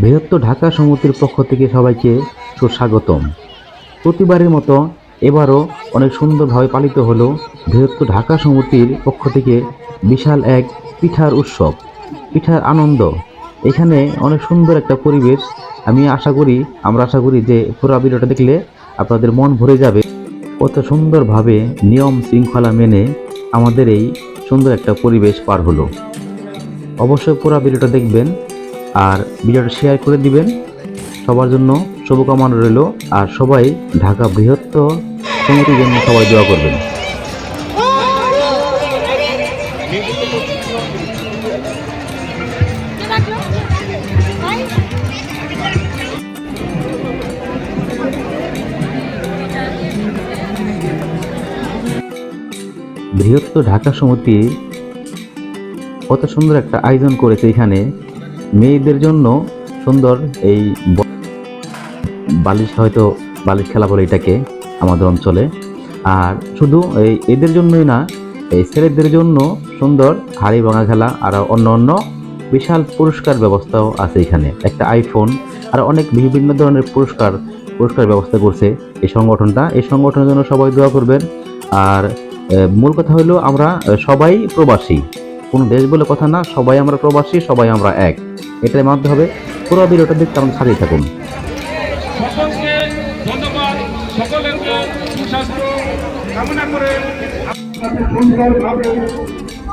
বৃহত্তর ঢাকা সমিতির পক্ষ থেকে সবাইকে সুস্বাগতম। প্রতিবারের মতো এবারও অনেক সুন্দরভাবে পালিত হলো বৃহত্তর ঢাকা সমিতির পক্ষ থেকে বিশাল এক পিঠার উৎসব, পিঠার আনন্দ। এখানে অনেক সুন্দর একটা পরিবেশ। আমি আশা করি, আমরা আশা করি যে পুরো ভিডিওটা দেখলে আপনাদের মন ভরে যাবে। কত সুন্দরভাবে নিয়ম শৃঙ্খলা মেনে আমাদের এই সুন্দর একটা পরিবেশ পার হলো। অবশ্যই পুরো ভিডিওটা দেখবেন আর ভিডিওটা শেয়ার করে দিবেন। সবার জন্য শুভকামনা রইল আর সবাই ঢাকা বৃহত্তর সমিতির জন্য সবাই দোয়া করবেন। বৃহত্তর ঢাকা সমিতি কত সুন্দর একটা আয়োজন করেছে এখানে। মেয়েদের জন্য সুন্দর এই বালিশ হয়তো বালিশ খেলা বলে এটাকে আমাদের অঞ্চলে। আর শুধু এই এদের জন্যই না, এই ছেলেদের জন্য সুন্দর হাড়ি ভাঙা খেলা, আর অন্য অন্য বিশাল পুরস্কার ব্যবস্থাও আছে এখানে। একটা আইফোন আর অনেক বিভিন্ন ধরনের পুরস্কার পুরস্কার ব্যবস্থা করছে এই সংগঠনটা। এই সংগঠনের জন্য সবাই দোয়া করবেন। আর মূল কথা হলো আমরা সবাই প্রবাসী। কোনো দেশ বলে কথা না সবাই আমরা প্রবাসী সবাই আমরা এক। এটাই মানতে হবে। পুরো ভিডিওটা দেখতে আমাদের সাথেই থাকুন। সকলকে ধন্যবাদ। সুস্বাস্থ্য কামনা করে। সুন্দরভাবে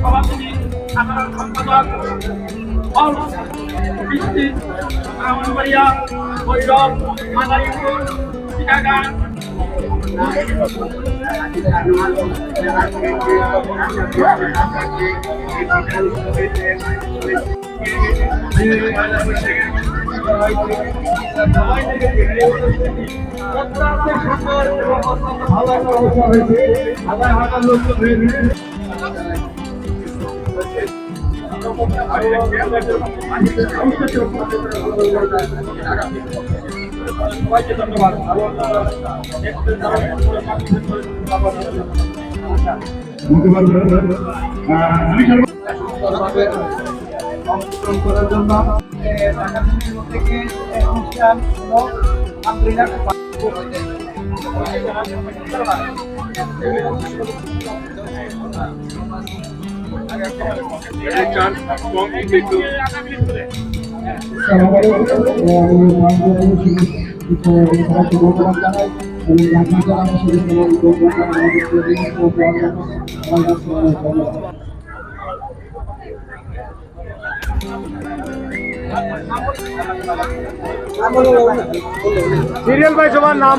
সভাপতি সাধারণ সম্পাদক ভালো হয়েছে হাজার লোক সবাইকে অংশগ্রহণ করার জন্য অনুষ্ঠান সিরিয়াল ভাই সবার নাম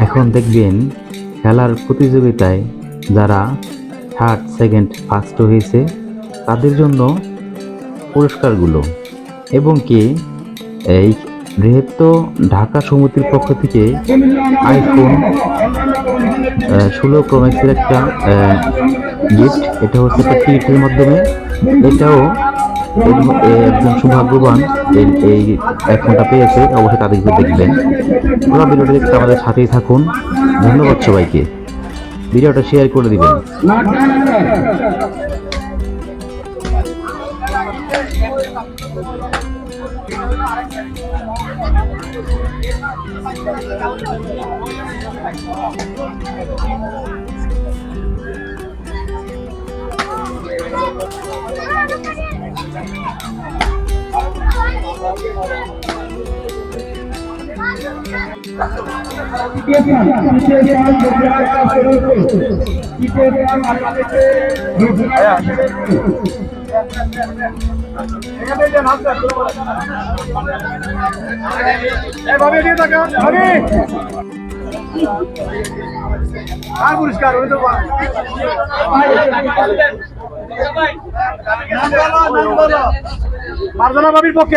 এখন দেখবেন খেলার প্রতিযোগিতায় যারা থার্ড সেকেন্ড ফার্স্ট হয়েছে, তাদের জন্য পুরস্কারগুলো। এবং কি, এই বৃহত্তর ঢাকা সমিতির পক্ষ থেকে আইফোন ষোলো প্রোম্যাক্সের একটা গিফট এটা হচ্ছে একটা মাধ্যমে। এটাও একজন সৌভাগ্যবান এই আইফোনটা পেয়েছে। অবশ্যই তাদেরকে দেখবেন। আমাদের সাথেই থাকুন। ধন্যবাদ সবাইকে। ভিডিওটা শেয়ার করে দিবেন। আর পুরস্কার ওই তো মার্জনা ভাবির পক্ষে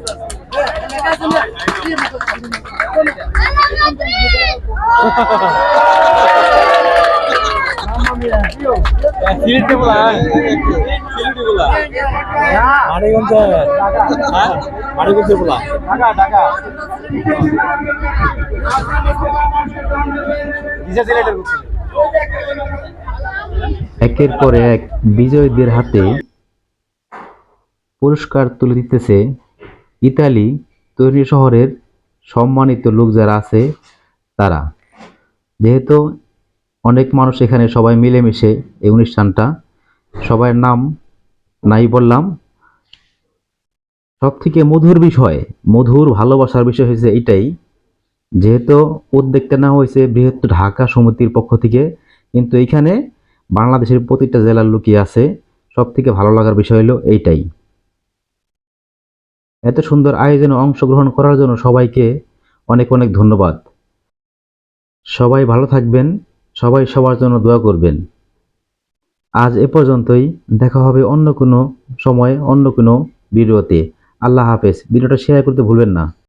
একের পর এক বিজয়ীদের হাতে পুরস্কার তুলে দিতেছে ইতালি তৈরি শহরের সম্মানিত লোক যারা আছে, তারা। যেহেতু অনেক মানুষ এখানে সবাই মিলেমিশে এই অনুষ্ঠানটা সবার নাম নাই বললাম। সব থেকে মধুর বিষয়, মধুর ভালোবাসার বিষয় হয়েছে এটাই, যেহেতু উদ্যোগটা নেওয়া হয়েছে বৃহত্তর ঢাকা সমিতির পক্ষ থেকে, কিন্তু এইখানে বাংলাদেশের প্রতিটা জেলার লোকই আছে। সব থেকে ভালো লাগার বিষয় হলো এইটাই। এত সুন্দর আয়োজনে অংশগ্রহণ করার জন্য সবাইকে অনেক অনেক ধন্যবাদ। সবাই ভালো থাকবেন, সবাই সবার জন্য দোয়া করবেন। আজ এ পর্যন্তই, দেখা হবে অন্য কোনো সময়, অন্য কোনো ভিডিওতে। আল্লাহ হাফেজ। ভিডিওটা শেয়ার করতে ভুলবেন না।